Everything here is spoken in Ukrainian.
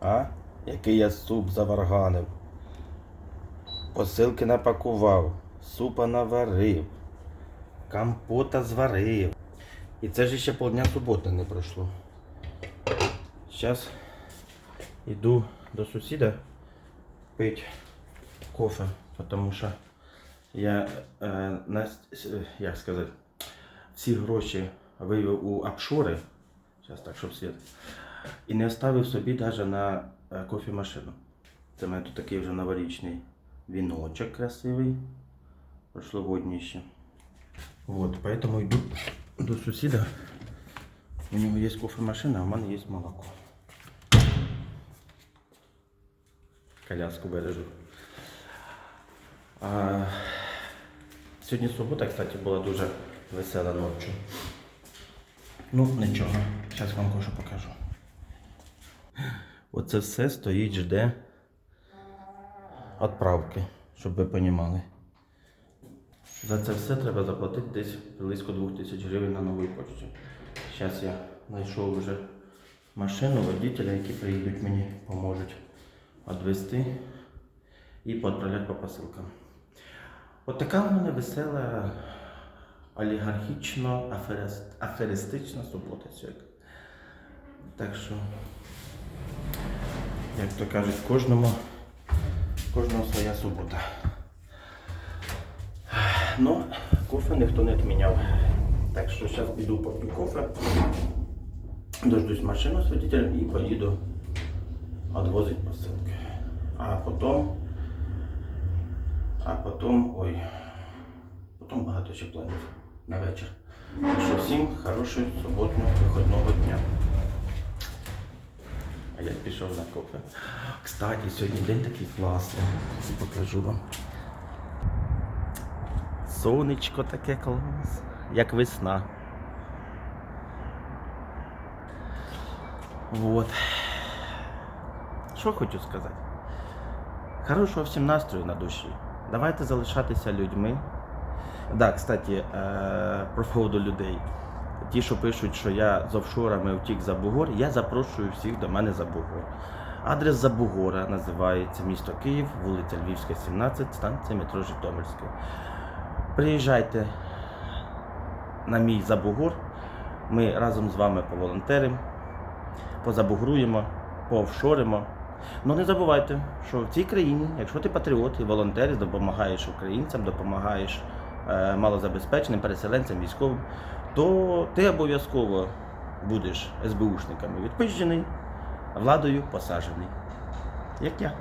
А? Який я суп заварганив. Посилки напакував, супа наварив, компота зварив. І це ж ще полдня суботи не пройшло. Зараз йду до сусіда пить кофе, тому що я е, на, е, як сказати, всі гроші вивів у апшори. Зараз так, щоб світ. І не оставив собі навіть на е, кофемашину. Це в мене тут такий вже новорічний віночок красивий. Прошлогодній ще. Вот, поэтому йду до сусіда. У нього є кофемашина, а в мене є молоко. Коляску бережу. А, сьогодні субота, кстати, була дуже весела ночі. Ну, нічого. Зараз вам кое-що покажу. Оце все стоїть, жде відправки, щоб ви розуміли. За це все треба заплатити десь близько 2000 гривень на новій почті. Зараз я знайшов вже машину, водителя, які приїдуть мені, поможуть відвезти і відправляти по посилкам. От в мене весела олігархічно аферистична субота. Так що, як то кажуть, кожному, кожного своя субота. Ну, кофе ніхто не відміняв. Так що зараз піду поп'ю кофе, дождусь машину з водителем і поїду відвозити посилки. А потім, а потім, ой, потім багато ще планів на вечір. Так що всім хорошого суботного виходного дня. А я пішов на кофе. Кстати, сьогодні день такий класний. Покажу вам. Сонечко таке клас, як весна. Вот. Що хочу сказати? Хорошого всім настрою на душі. Давайте залишатися людьми. Да, кстати, е, про поводу людей. Ті, що пишуть, що я з офшорами втік за Бугор, я запрошую всіх до мене за Бугор. Адрес Забугора називається місто Київ, вулиця Львівська, 17, станція метро Житомирська. Приїжджайте на мій забугор. Ми разом з вами поволонтеримо, позабугруємо, поофшоримо. Ну не забувайте, що в цій країні, якщо ти патріот і волонтер, допомагаєш українцям, допомагаєш малозабезпеченим переселенцям, військовим, то ти обов'язково будеш СБУшниками відпищений, владою посаджений. Як я.